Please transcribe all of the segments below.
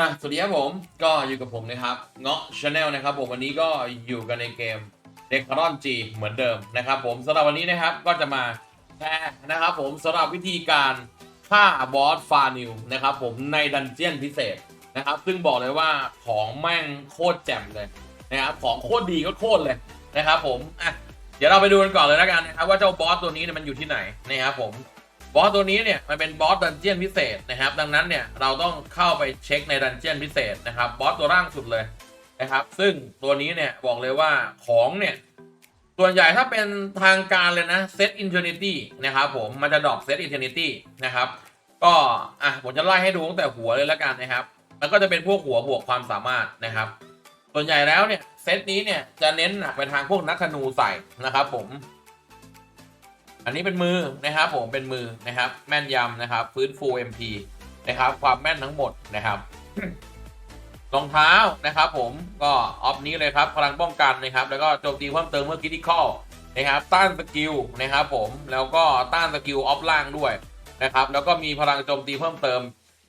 อะสวัสดีครับผมก็อยู่กับผมนะครับเงาะชาแนลนะครับผมวันนี้ก็อยู่กันในเกมเดคารอนจีเหมือนเดิมนะครับผมสำหรับวันนี้นะครับก็จะมาแชร์นะครับผมสำหรับวิธีการฆ่าบอสฟานิวนะครับผมในดันเจียนพิเศษนะครับ ซึ่งบอกเลยว่าของแม่งโคตรแจ่มเลยนะครับของโคตรดีก็โคตรเลยนะครับผมอะเดี๋ยวเราไปดูกันก่อนเลยแล้วกันนะครับว่าเจ้าบอสตัวนี้เนี่ยมันอยู่ที่ไหนนะครับผม บอสตัวนี้เนี่ยมันเป็นบอสดันเจียนพิเศษนะครับ ดังนั้นเนี่ยเราต้องเข้าไปเช็คในดันเจียนพิเศษนะครับบอสตัวร่างสุดเลยนะครับ ซึ่งตัวนี้เนี่ยบอกเลยว่าของเนี่ยส่วนใหญ่ถ้าเป็นทางการเลยนะเซตอินเทอร์เนตี้นะครับผม มันจะดรอปเซตอินเทอร์เนตี้นะครับ ก็อะผมจะไล่ให้ดูตั้งแต่หัวเลยแล้วกันนะครับ มันก็จะเป็นพวกหัวบวกความสามารถนะครับ ส่วนใหญ่แล้วเนี่ยเซตนี้เนี่ยจะเน้นหนักไปทางพวกนักธนูใส่นะครับผม อันนี้เป็นมือนะครับผมเป็นมือนะครับ แม่นยำนะครับ ฟื้นฟู MP นะครับ ความแม่นทั้งหมดนะครับรองเท้านะครับ ผมก็ออฟนี้เลยครับพลังป้องกันนะครับ แล้วก็โจมตีเพิ่มเติมเมื่อคิด i คอนะครับต้านสกิลนะครับ ผมแล้วก็ต้านสกิลออฟล่างด้วยนะครับ แล้วก็มีพลังโจมตีเพิ่มเติม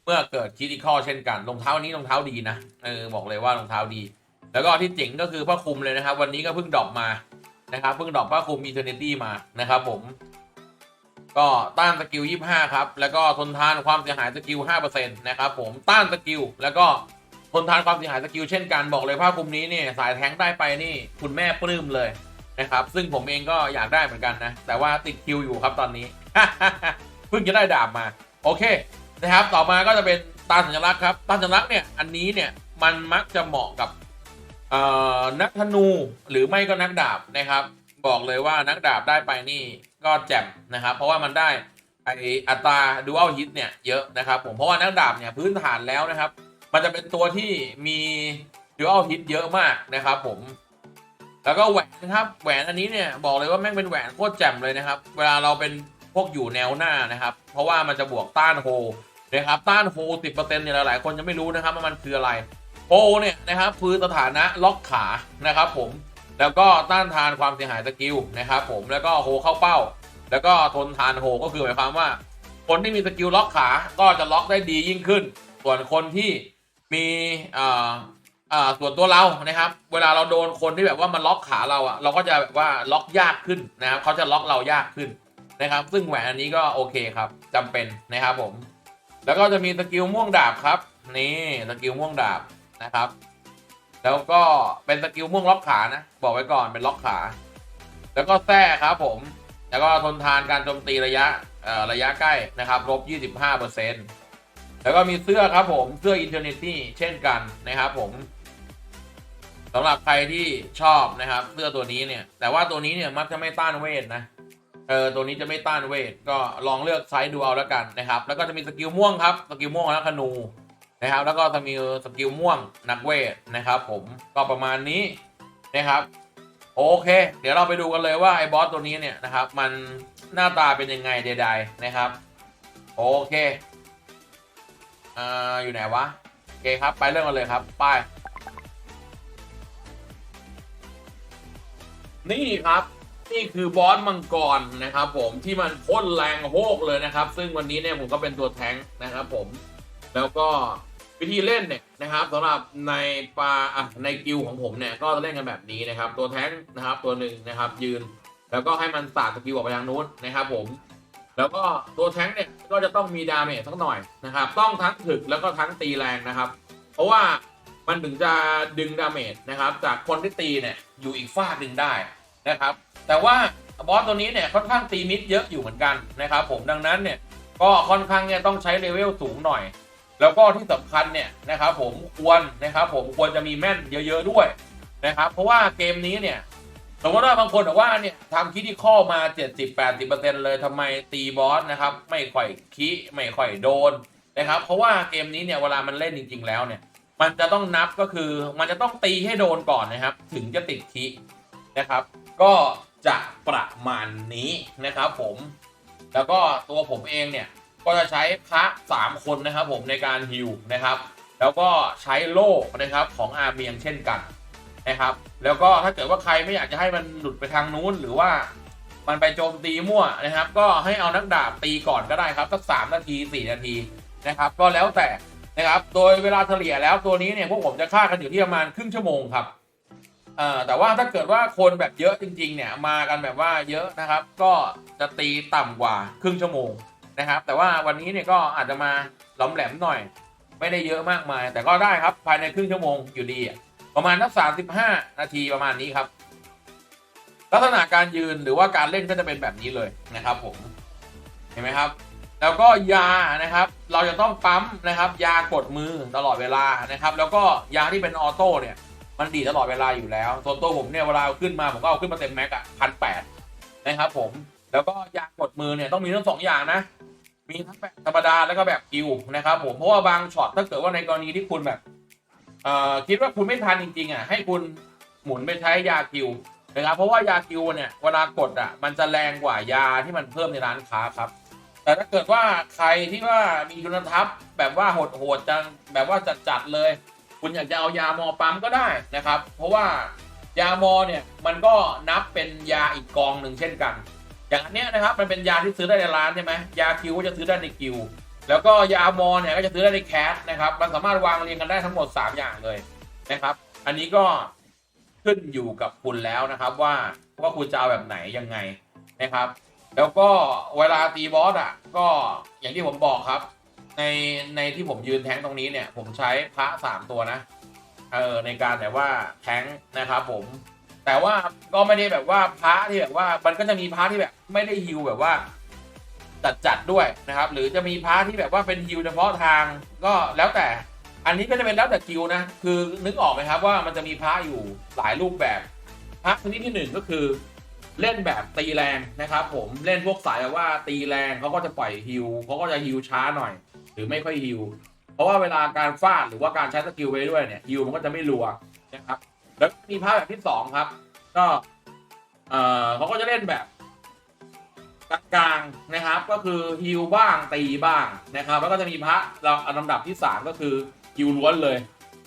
เมื่อเกิดคิด i คอเช่นกันรองเท้านี้รองเท้าดีนะเออบอกเลยว่ารองเท้าดี แล้วก็ที่เจ๋งก็คือผ้าคลุมเลยนะครับ วันนี้ก็เพิ่งดรอปมา นะครับเพิ่งดรอปผ้าคลุมมีเทอร์เนตี้มานะครับผม ก็ต้านสกิล 25 ครับ แล้วก็ทนทานความเสียหายสกิล 5%นะครับผมต้านสกิลแล้วก็ทนทานความเสียหายสกิลเช่นกันบอกเลยผ้าคลุมนี้เนี่ยสายแทงได้ไปนี่คุณแม่ปลื้มเลยนะครับ ซึ่งผมเองก็อยากได้เหมือนกันนะ แต่ว่าติดคิวอยู่ครับตอนนี้เพิ่งจะได้ดาบมาโอเคนะครับ ต่อมาก็จะเป็นตาสัญลักษณ์ครับตาสัญลักษณ์เนี่ยอันนี้เนี่ยมันมักจะเหมาะกับ เอ่อนักธนูหรือไม่ก็นักดาบนะครับ บอกเลยว่านักดาบได้ไปนี่ก็แจ่มนะครับ เพราะว่ามันได้ไออัตราดูอัลฮิตเนี่ยเยอะนะครับ ผมเพราะว่านักดาบเนี่ยพื้นฐานแล้วนะครับ มันจะเป็นตัวที่มีดูอัลฮิตเยอะมากนะครับ ผม แล้วก็แหวนนะครับแหวนอันนี้เนี่ยบอกเลยว่าแม่งเป็นแหวนโคตรแจ่มเลยนะครับ เวลาเราเป็นพวกอยู่แนวหน้านะครับ เพราะว่ามันจะบวกต้านโฮนะครับต้านโฮสิบเปอร์เซ็นต์เนี่ยหลายๆคนจะไม่รู้นะครับว่ามันคืออะไร โปเนี่ยนะครับคือสถานะล็อกขานะครับผมแล้วก็ต้านทานความเสียหายสกิลนะครับผมแล้วก็โฮเข้าเป้า แล้วก็ทนทานโฮก็คือหมายความว่า คนที่มีสกิลล็อกขาก็จะล็อกได้ดียิ่งขึ้น ส่วนคนที่มีอ่าอ่าส่วนตัวเรานะครับ เวลาเราโดนคนที่แบบว่ามันล็อกขาเราอะเราก็จะแบบว่าล็อกยากขึ้นนะครับเขาจะล็อกเรายากขึ้นนะครับ ซึ่งแหวนอันนี้ก็โอเคครับจำเป็นนะครับผม แล้วก็จะมีสกิลม่วงดาบครับ นี่สกิลม่วงดาบ นะครับ แล้วก็เป็นสกิลม่วงล็อกขานะ บอกไว้ก่อนเป็นล็อกขา แล้วก็แท้ครับผม แล้วก็ทนทานการโจมตีระยะระยะใกล้นะครับลบ25%แล้วก็มีเสื้อครับผมเสื้อ Eternity เน็ตี้เช่นกันนะครับผมสำหรับใครที่ชอบนะครับเสื้อตัวนี้เนี่ย แต่ว่าตัวนี้เนี่ยมักจะไม่ต้านเวทนะเออตัวนี้จะไม่ต้านเวทก็ลองเลือกไซส์ดูเอาแล้วกันนะครับ แล้วก็จะมีสกิลม่วงครับสกิลม่วงแล้วคนู นะครับ แล้วก็จะมีสกิลม่วงนักเวทนะครับ ผมก็ประมาณนี้นะครับโอเค เดี๋ยวเราไปดูกันเลยว่าไอ้บอสตัวนี้เนี่ยนะครับ มันหน้าตาเป็นยังไงใดๆนะครับ โอเคอ่าอยู่ไหนวะโอเคครับ ไปเรื่องกันเลยครับไปนี่ครับนี่คือบอสมังกรนะครับ ผมที่มันพ่นแรงโฮกเลยนะครับ ซึ่งวันนี้เนี่ยผมก็เป็นตัวแทงนะครับ ผมแล้วก็ วิธีเล่นเนี่ยนะครับสำหรับในปลาในกิลของผมเนี่ยก็จะเล่นกันแบบนี้นะครับ ตัวแท้งนะครับตัวหนึ่งนะครับ ยืน แล้วก็ให้มันสาดสกิลออกไปทางนู้นนะครับ ผม แล้วก็ตัวแท้งเนี่ยก็จะต้องมีดาเมจสักหน่อยนะครับ ต้องทั้งถึกแล้วก็ทั้งตีแรงนะครับ เพราะว่ามันถึงจะดึงดาเมจนะครับ จากคนที่ตีเนี่ยอยู่อีกฝากหนึ่งได้นะครับ แต่ว่าบอสตัวนี้เนี่ยค่อนข้างตีมิดเยอะอยู่เหมือนกันนะครับ ผมดังนั้นเนี่ยก็ค่อนข้างเนี่ยต้องใช้เลเวลสูงหน่อย แล้วก็ที่สำคัญเนี่ยนะครับผมควรนะครับผมควรจะมีแม่นเยอะ ๆ ด้วยนะครับ เพราะว่าเกมนี้เนี่ยสมมติว่าบางคนบอกว่าเนี่ยทำคิดที่ข้อมา 70-80%เลยทำไมตีบอสนะครับ ไม่ค่อยคิไม่ค่อยโดนนะครับ เพราะว่าเกมนี้เนี่ยเวลามันเล่นจริง ๆ แล้วเนี่ยมันจะต้องนับก็คือมันจะต้องตีให้โดนก่อนนะครับ ถึงจะติดคินะครับ ก็จะประมาณนี้นะครับผม แล้วก็ตัวผมเองเนี่ย ก็จะใช้พระสามคนนะครับผมในการฮิวนะครับ แล้วก็ใช้โล่นะครับของอาเมียงเช่นกันนะครับ แล้วก็ถ้าเกิดว่าใครไม่อยากจะให้มันหลุดไปทางนู้นหรือว่ามันไปโจมตีมั่วนะครับ ก็ให้เอานักดาบตีก่อนก็ได้ครับสักสามนาทีสี่นาทีนะครับ ก็แล้วแต่นะครับ โดยเวลาเฉลี่ยแล้วตัวนี้เนี่ยพวกผมจะฆ่ากันอยู่ที่ประมาณครึ่งชั่วโมงครับเอ่อแต่ว่าถ้าเกิดว่าคนแบบเยอะจริง ๆ เนี่ยมากันแบบว่าเยอะนะครับ ก็จะตีต่ำกว่าครึ่งชั่วโมง นะครับ แต่ว่าวันนี้เนี่ยก็อาจจะมาหลอมแหลมหน่อย ไม่ได้เยอะมากมาย แต่ก็ได้ครับภายในครึ่งชั่วโมงอยู่ดีประมาณนักสามสิบห้านาทีประมาณนี้ครับ ลักษณะการยืนหรือว่าการเล่นก็จะเป็นแบบนี้เลยนะครับ ผมเห็นไหมครับ แล้วก็ยานะครับ เราจะต้องปั๊มนะครับ ยากดมือตลอดเวลานะครับ แล้วก็ยาที่เป็นออโต้เนี่ย มันดีตลอดเวลาอยู่แล้วส่วนตัวผมเนี่ยเวลาเอาขึ้นมาผมก็เอาขึ้นมาเต็มแม็กอะพันแปดนะครับ ผม แล้วก็ยากดมือเนี่ยต้องมีทั้งสองอย่างนะ มีทั้งแบบธรรมดาแล้วก็แบบกิวนะครับผมเพราะว่าบางช็อตถ้าเกิดว่าในกรณีที่คุณแบบเอ่อคิดว่าคุณไม่ทันจริงๆอะให้คุณหมุนไปใช้ยากิวนะครับเพราะว่ายากิวเนี่ยเวลากดอะมันจะแรงกว่ายาที่มันเพิ่มในร้านค้าครับ แต่ถ้าเกิดว่าใครที่ว่ามีคุณธรรมแบบว่าโหดๆจังแบบว่าจัดๆเลย คุณอยากจะเอายามอปั๊มก็ได้นะครับ เพราะว่ายามอเนี่ยมันก็นับเป็นยาอีกกองหนึ่งเช่นกัน อย่างอันเนี้ยนะครับมันเป็นยาที่ซื้อได้ในร้านใช่ไหมยาคิวก็จะซื้อได้ในคิว แล้วก็ยาอมอเนี่ยก็จะซื้อได้ในแคสนะครับมันสามารถวางเรียงกันได้ทั้งหมด 3 อย่างเลยนะครับ อันนี้ก็ขึ้นอยู่กับคุณแล้วนะครับว่าว่าคุณจะเอาแบบไหนยังไงนะครับ แล้วก็เวลาตีบอสอะก็อย่างที่ผมบอกครับ ในในที่ผมยืนแทงตรงนี้เนี่ย ผมใช้พระสามตัวนะเออในการแบบว่าแทงนะครับผม แต่ว่าก็ไม่ได้แบบว่าพระที่แบบว่ามันก็จะมีพระที่แบบ ไม่ได้ฮิวแบบว่าจัดจัดๆด้วยนะครับ หรือจะมีพระที่แบบว่าเป็นฮิวเฉพาะทางก็แล้วแต่ อันนี้ก็จะเป็นแล้วแต่คิวนะ คือนึกออกไหมครับว่ามันจะมีพระอยู่หลายรูปแบบพระชนิดที่หนึ่งก็คือเล่นแบบตีแรงนะครับ ผมเล่นพวกสายแบบว่าตีแรงเขาก็จะปล่อยฮิวเขาก็จะฮิวช้าหน่อย หรือไม่ค่อยฮิวเพราะว่าเวลาการฟาดหรือว่าการใช้สกิลไปด้วยเนี่ยฮิวมันก็จะไม่รัวนะครับ แล้วมีพระแบบที่สองครับ ก็ เออเขาก็จะเล่นแบบกลางๆนะครับ ก็คือฮิวบ้างตีบ้างนะครับ แล้วก็จะมีพระเราอันลำดับที่สามก็คือฮิวล้วนเลย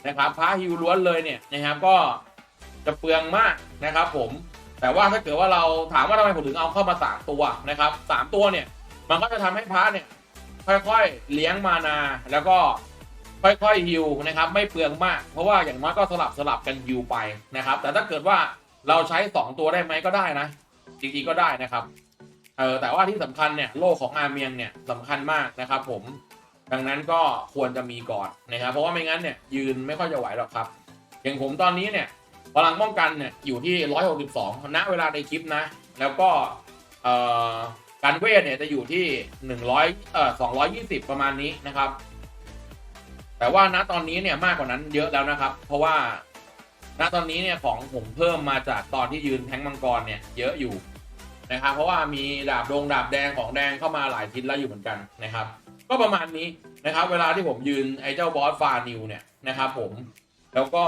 นะครับ พระฮิวล้วนเลยเนี่ยนะครับก็จะเปลืองมากนะครับ ผมแต่ว่าถ้าเกิดว่าเราถามว่าทำไมผมถึงเอาเข้ามาสามตัวนะครับสามตัวเนี่ย มันก็จะทำให้พระเนี่ยค่อยๆเลี้ยงมานาแล้วก็ ค่อยๆฮิวนะครับไม่เปลืองมาก เพราะว่าอย่างน้อยก็สลับสลับกันฮิวไปนะครับ แต่ถ้าเกิดว่าเราใช้ 2 ตัวได้ไหมก็ได้นะจริงๆก็ได้นะครับเออแต่ว่าที่สำคัญเนี่ยโลของอาเมียงเนี่ยสำคัญมากนะครับ ผมดังนั้นก็ควรจะมีก่อนนะครับ เพราะว่าไม่งั้นเนี่ยยืนไม่ค่อยจะไหวหรอกครับ อย่างผมตอนนี้เนี่ยพลังป้องกันเนี่ยอยู่ที่ 162ณเวลาในคลิปนะ แล้วก็การเวทเนี่ยจะอยู่ที่หนึ่งร้อยเอ่อสองร้อยยี่สิบประมาณนี้นะครับ แต่ว่าณตอนนี้เนี่ยมากกว่านั้นเยอะแล้วนะครับ เพราะว่าณตอนนี้เนี่ยของผมเพิ่มมาจากตอนที่ยืนแทงมังกรเนี่ยเยอะอยู่นะครับเพราะว่ามีดาบดงดาบแดงของแดงเข้ามาหลายทิศแล้วอยู่เหมือนกันนะครับ ก็ประมาณนี้นะครับ เวลาที่ผมยืนไอ้เจ้าบอสฟานิวเนี่ยนะครับ ผมแล้วก็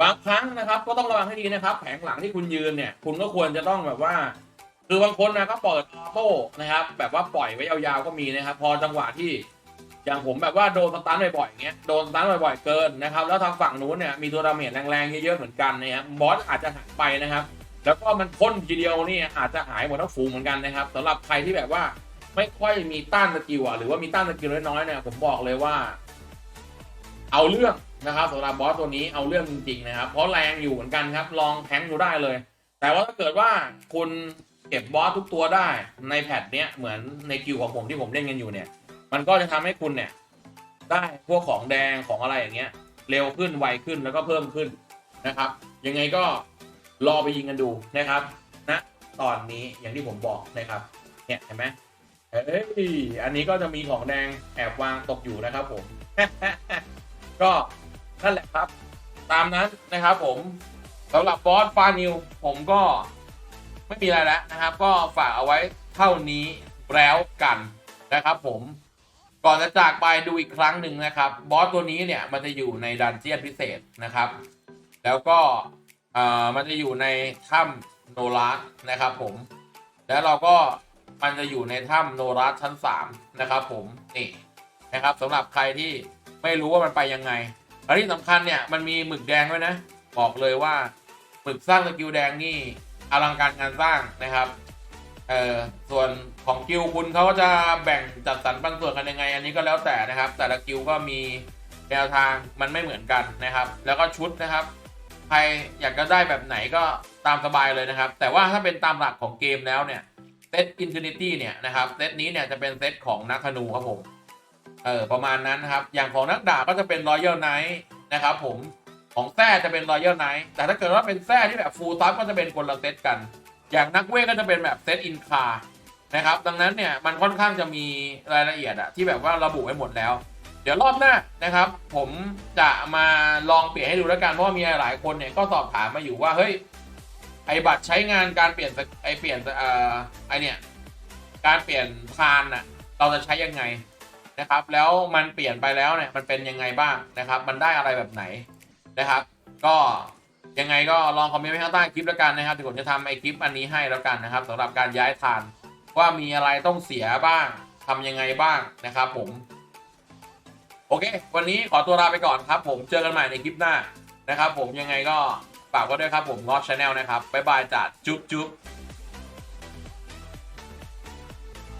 บางครั้งนะครับ ก็ต้องระวังให้ดีนะครับ แผงหลังที่คุณยืนเนี่ย คุณก็ควรจะต้องแบบว่า คือบางคนนะก็เปิดออโต้นะครับ แบบว่าปล่อยไว้ยาวๆก็มีนะครับ พอจังหวะที่ อย่างผมแบบว่าโดนสตันบ่อยๆอย่างเงี้ยโดนสตันบ่อยๆเกินนะครับแล้วทางฝั่งนู้นเนี่ยมีตัวดาเมจแรงๆเยอะๆเหมือนกันนะครับบอสอาจจะหายไปนะครับ แล้วก็มันพ่นทีเดียวนี่อาจจะหายหมดทั้งฝูงเหมือนกันนะครับสำหรับใครที่แบบว่าไม่ค่อยมีต้านสกิลอะหรือว่ามีต้านสกิลน้อยๆเนี่ยผมบอกเลยว่า เอาเรื่องนะครับสำหรับบอสตัวนี้เอาเรื่องจริงๆนะครับ เพราะแรงอยู่เหมือนกันครับ ลองแทงดูได้เลย แต่ว่าถ้าเกิดว่าคุณเก็บบอสทุกตัวได้ในแพทเนี้ยเหมือนในกิวของผมที่ผมเล่นกันอยู่เนี่ย มันก็จะทำให้คุณเนี่ย ได้พวกของแดงของอะไรอย่างเงี้ย เร็วขึ้นไวขึ้นแล้วก็เพิ่มขึ้นนะครับ ยังไงก็รอไปยิงกันดูนะครับนะตอนนี้อย่างที่ผมบอกนะครับเนี่ยเห็นไหมเอ้ยอันนี้ก็จะมีของแดงแอบวางตกอยู่นะครับผม ก็นั่นแหละครับ ตามนั้นนะครับผมสำหรับบอสฟานิวผมก็ไม่มีอะไรแล้วนะครับ ก็ฝากเอาไว้เท่านี้แล้วกันนะครับผม ก่อนจะจากไปดูอีกครั้งหนึ่งนะครับบอสตัวนี้เนี่ยมันจะอยู่ในดันเจียนพิเศษนะครับ แล้วก็เอ่อมันจะอยู่ในถ้ำโนรัสนะครับผม แล้วเราก็มันจะอยู่ในถ้ำโนรัสชั้น 3 นะครับ ผมนี่นะครับสำหรับใครที่ไม่รู้ว่ามันไปยังไงและที่สำคัญเนี่ยมันมีหมึกแดงด้วยนะบอกเลยว่าหมึกสร้างสกิลแดงนี่อลังการงานสร้างนะครับ เออส่วนของกิลคุณเขาก็จะแบ่งจัดสรรปันส่วนกันยังไง อันนี้ก็แล้วแต่นะครับ แต่ละกิลก็มีแนวทางมันไม่เหมือนกันนะครับ แล้วก็ชุดนะครับ ใครอยากจะได้แบบไหนก็ตามสบายเลยนะครับ แต่ว่าถ้าเป็นตามหลักของเกมแล้วเนี่ยเซตอินฟินิตี้เนี่ยนะครับเซตนี้เนี่ยจะเป็นเซตของนักธนูครับผมเออประมาณนั้นนะครับ อย่างของนักดาบก็จะเป็นรอยัลไนท์นะครับผมของแท้จะเป็นรอยัลไนท์แต่ถ้าเกิดว่าเป็นแท้ที่แบบฟูลซับก็จะเป็นคนละเซตกัน อย่างนักเวทก็จะเป็นแบบเซตอินคานะครับ ดังนั้นเนี่ยมันค่อนข้างจะมีรายละเอียดอะที่แบบว่าระบุไว้หมดแล้ว เดี๋ยวรอบหน้านะครับ ผมจะมาลองเปลี่ยนให้ดูแล้วกันเพราะว่ามีหลายคนเนี่ยก็สอบถามมาอยู่ว่าเฮ้ยไอบัตรใช้งานการเปลี่ยนไอเปลี่ยนเอ่อไอเนี่ยการเปลี่ยนพานน่ะเราจะใช้ยังไงนะครับ แล้วมันเปลี่ยนไปแล้วเนี่ยมันเป็นยังไงบ้างนะครับ มันได้อะไรแบบไหนนะครับ ก็ ยังไงก็ลองคอมเมนต์ไว้ข้างใต้คลิปแล้วกันนะครับเดี๋ยวผมจะทำไอคลิปอันนี้ให้แล้วกันนะครับสำหรับการย้ายฐานว่ามีอะไรต้องเสียบ้างทำยังไงบ้างนะครับผม โอเค วันนี้ขอตัวลาไปก่อนครับ ผมเจอกันใหม่ในคลิปหน้านะครับ ผมยังไงก็ฝากไว้ด้วยครับผมงอชแนลนะครับบ๊ายบายจ้าจุ๊บจุ๊บ